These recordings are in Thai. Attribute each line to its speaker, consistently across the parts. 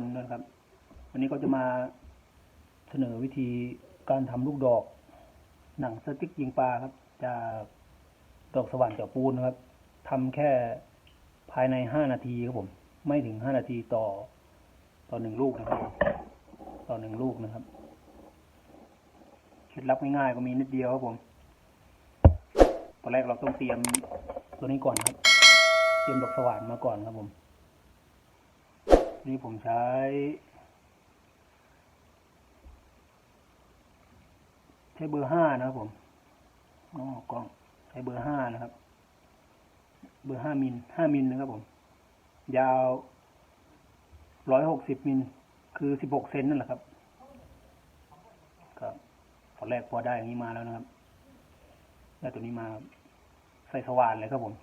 Speaker 1: ลด้วยนะครับ วันนี้ก็จะมาเสนอวิธีการทำลูกดอก หนังสติ๊กยิงปลาครับ จากดอกสว่านเจาะปูนนะครับทำแค่ภายในห้านาทีครับผม ไม่ถึงห้านาทีต่อต่อหนึ่งลูกนะครับ ต่อหนึ่งลูกนะครับเคล็ดลับง่ายๆก็มีนิดเดียวครับผมตอนแรกเราต้องเตรียมตัวนี้ก่อนครับ เตรียมดอกสว่านมาก่อนครับผม นี่ผมใช้ ใช้เบอร์ห้านะครับผมอ๋อกล้องใช้เบอร์ห้านะครับ เบอร์ห้ามิลห้ามิลนะครับผม ยาวร้อยหกสิบมิลคือสิบหกเซนนั่นแหละครับครับตอนแรกพอได้อย่างนี้มาแล้วนะครับ ได้ตัวนี้มาใส่สว่านเลยครับผม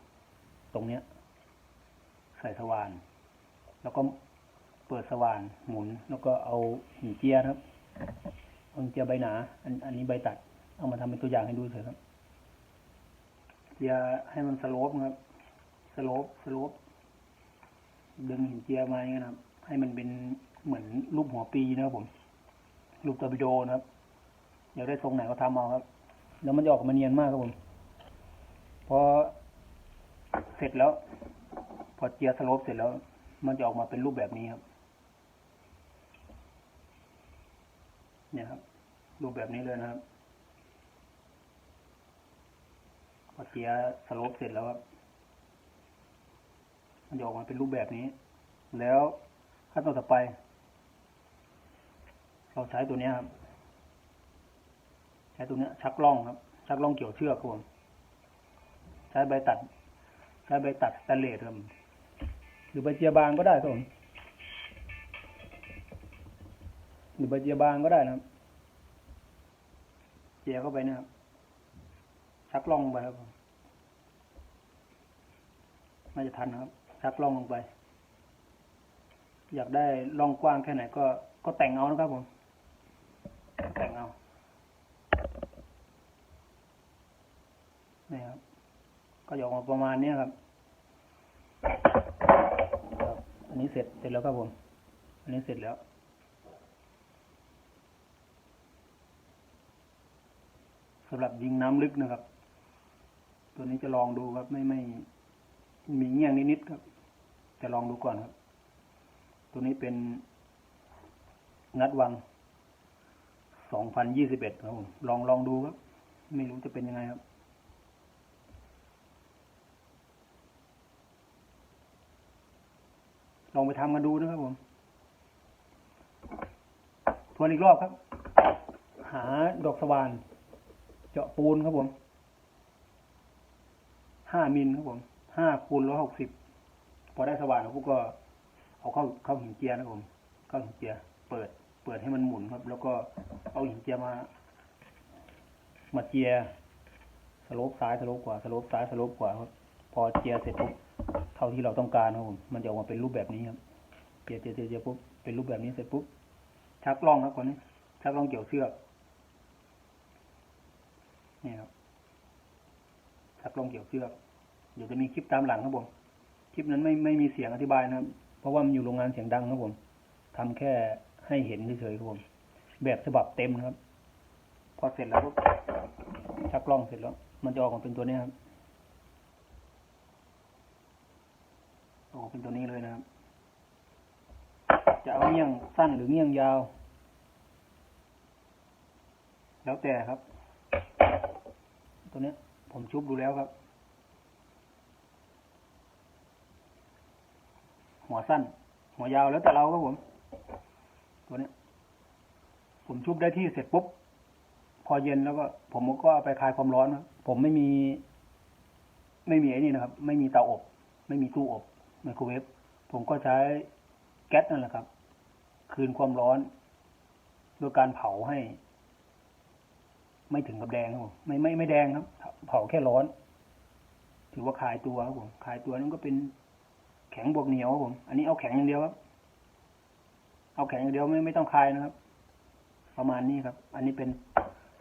Speaker 1: ตรงเนี้ย ใส่สว่าน แล้วก็ ปิดสว่านหมุน แล้วก็เอาหินเจียครับเอาหินเจียใบหนา อันอันนี้ใบตัด เอามาทำเป็นตัวอย่างให้ดูเถอะครับเจียให้มันสโลปครับสโลปสโลปดึงหินเจียมาอย่างนี้นะครับ ให้มันเป็นเหมือนรูปหัวปีนะครับผมรูปตอร์ปิโดนะครับอยากได้ทรงไหนก็ทำเอาครับ แล้วมันจะออกมาเนียนมากครับผมพอเสร็จแล้ว พอเจียสโลปเสร็จแล้ว มันจะออกมาเป็นรูปแบบนี้ครับ เนี่ยครับ รูปแบบนี้เลยนะครับพอเจียสโลปเสร็จแล้วครับมันจะออกมาเป็นรูปแบบนี้ แล้วขั้นตอนต่อไป เราใช้ตัวเนี้ยครับ ใช้ตัวเนี้ยชักล่องครับ ชักล่องเกี่ยวเชือกครับผมใช้ใบตัด ใช้ใบตัดสแตนเลสครับหรือใบเจียบางก็ได้ครับผม หรือใบเจียบางก็ได้นะครับ เจียเข้าไปนะครับ ชักล่องไปครับผมน่าจะทันนะครับ ชักล่องลงไป อยากได้ล่องกว้างแค่ไหนก็ก็แต่งเอานะครับผม แต่งเอานี่ครับ ก็จะออกมาประมาณนี้ครับ อันนี้เสร็จเสร็จแล้วครับผม อันนี้เสร็จแล้ว สำหรับยิงน้ำลึกนะครับ ตัวนี้จะลองดูครับไม่ไม่มีเงี้ยงนิดๆครับ จะลองดูก่อนครับ ตัวนี้เป็นงัดวังสองพันยี่สิบเอ็ดครับผมลองลองดูครับ ไม่รู้จะเป็นยังไงครับลองไปทำกันดูนะครับผม ทวนอีกรอบครับ หาดอกสว่าน เจาะปูนครับผมห้ามิลครับผมห้าคูณร้อยหกสิบพอได้สว่านแล้วพวกก็ เอาเข้าเข้าหินเจียนะครับผมเข้าหินเจียเปิด เปิดให้มันหมุนครับ แล้วก็เอาหินเจียมา มาเจียสโลปซ้ายสโลปขวาสโลปซ้ายสโลปขวาครับพอเจียเสร็จปุ๊บเท่าที่เราต้องการครับผมมันจะออกมาเป็นรูปแบบนี้ครับเจียเจียเจียเจียปุ๊บเป็นรูปแบบนี้เสร็จปุ๊บชักล่องครับคนนี้ชักล่องเกี่ยวเชือก นี่ครับชักล่องเกี่ยวเชือกเดี๋ยวจะมีคลิปตามหลังครับผมคลิปนั้นไม่ไม่มีเสียงอธิบายนะครับ เพราะว่ามันอยู่โรงงานเสียงดังครับผมทำแค่ให้เห็นเฉยๆครับผม แบบฉบับเต็มนะครับ พอเสร็จแล้วปุ๊บชักล่องเสร็จแล้ว มันจะออกมาเป็นตัวนี้ครับออกเป็นตัวนี้เลยนะครับ จะเอาเงี้ยงสั้นหรือเงี้ยงยาว แล้วแต่ครับ ตัวเนี้ยผมชุบดูแล้วครับ หัวสั้น หัวยาวแล้วแต่เราครับผม ตัวเนี้ยผมชุบได้ที่เสร็จปุ๊บ พอเย็นแล้วก็ ผมก็เอาไปคลายความร้อนครับผมไม่มี ไม่มีไอ้นี่นะครับ ไม่มีเตาอบ ไม่มีตู้อบไมโครเวฟผมก็ใช้แก๊สนั่นแหละครับ คืนความร้อนโดยการเผาให้ ไม่ถึงกับแดงครับผมไม่ไม่ไม่แดงครับ เผาแค่ร้อน ถือว่าคลายตัวครับผมคลายตัวนั่นก็เป็นแข็งบวกเหนียวครับผม อันนี้เอาแข็งอย่างเดียวครับ เอาแข็งอย่างเดียวไม่ไม่ต้องคลายนะครับ ประมาณนี้ครับ อันนี้เป็น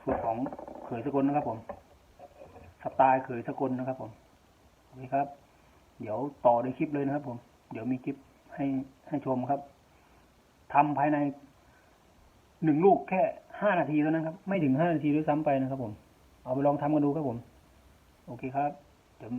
Speaker 1: สูตรของเขยสกลนะครับ ผมสไตล์เขยสกลนะครับ ผมโอเคครับ เดี๋ยวต่อในคลิปเลยนะครับ ผม เดี๋ยวมีคลิปให้ให้ชมครับทำภายในหนึ่งลูกแค่ ห้านาทีเท่านั้นครับ ไม่ถึงห้านาทีด้วยซ้ำไปนะครับผม เอาไปลองทำกันดูครับผม โอเคครับ เดี๋ยว